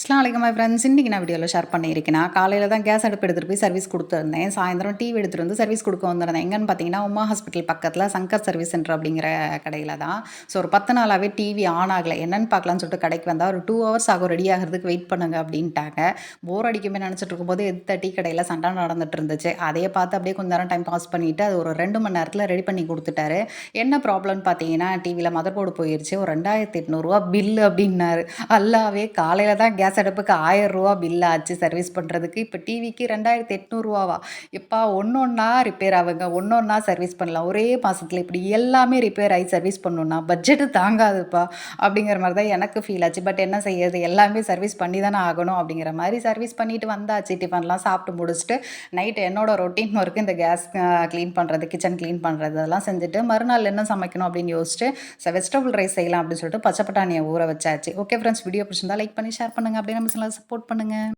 அஸ்லாம் வலைக்கம் my friends இன்றைக்கி நான் வீடியோவில் ஷேர் பண்ணியிருக்கேன் காலையில் தான் கேஸ் அடுப்பு எடுத்துகிட்டு போய் சர்வீஸ் கொடுத்துருந்தேன். சாயந்தரம் டிவி எடுத்துகிட்டு வந்து சர்வீஸ் கொடுக்க வந்திருந்தேன். எங்கன்னு பார்த்தீங்கன்னா உமா ஹாஸ்பிட்டல் பக்கத்தில் சங்கர் சர்வீஸ் சென்டர் அப்படிங்கிற கடையில் தான். ஸோ ஒரு பத்து நாளாகவே டிவி ஆன் ஆகலை. என்னென்னு பார்க்கலான்னு சொல்லிட்டு கடைக்கு வந்தால் ஒரு டூ ஹவர்ஸ் ஆகும் ரெடி ஆகிறதுக்கு வெயிட் பண்ணுங்க அப்படின்ட்டாங்க. போர் அடிக்குமே நினச்சிட்டு இருக்கும்போது எத்த டீ கடையில் சண்டை நடந்துட்டு இருந்துச்சு. அதையே பார்த்து அப்படியே கொஞ்ச நேரம் டைம் பாஸ் பண்ணிவிட்டு அது ஒரு ரெண்டு மணி நேரத்தில் ரெடி பண்ணி கொடுத்துட்டாரு. என்ன ப்ராப்ளம்னு பார்த்தீங்கன்னா டிவியில் மதர் போர்டு போயிடுச்சு ஒரு ரெண்டாயிரத்தி எட்நூறுரூவா பில்லு அப்படின்னாரு. அல்லாவே காலையில் தான் கேஸ் அடுப்புக்கு ஆயிரம் ரூபா பில் ஆச்சு சர்வீஸ் பண்ணுறதுக்கு இப்போ டிவிக்கு ரெண்டாயிரத்தி எட்நூறுரூவாவா எப்பா ஒன்று ஒன்றா ரிப்பேர் ஆகுங்க. ஒன்று ஒன்றா சர்வீஸ் பண்ணலாம். ஒரே மாதத்தில் இப்படி எல்லாமே ரிப்பேர் ஆகி சர்வீஸ் பண்ணணுன்னா பட்ஜெட்டு தாங்காதுப்பா. அப்படிங்கிற மாதிரி தான் எனக்கு ஃபீல் ஆச்சு. பட் என்ன செய்யறது? எல்லாமே சர்வீஸ் பண்ணி தானே ஆகணும் அப்படிங்கிற மாதிரி சர்வீஸ் பண்ணிட்டு வந்தாச்சு. டிஃபன்லாம் சாப்பிட்டு முடிச்சுட்டு நைட்டு என்னோட ரொட்டீன் ஒர்க்கு இந்த கேஸ் க்ளீன் பண்ணுறது கிச்சன் க்ளீன் பண்ணுறது அதெல்லாம் செஞ்சுட்டு மறுநாள் என்ன சமைக்கணும் அப்படின்னு யோசிச்சுட்டு வெஜிடபிள் ரைஸ் செய்யலாம் அப்படின்னு சொல்லிட்டு பச்சை பட்டாணியை ஊற வச்சாச்சு. ஓகே ஃப்ரெண்ட்ஸ் வீடியோ பிடிச்சிருந்தா லைக் பண்ணி ஷேர் பண்ணுங்கள் அப்படியே நம்ம சேனலை சப்போர்ட் பண்ணுங்கள்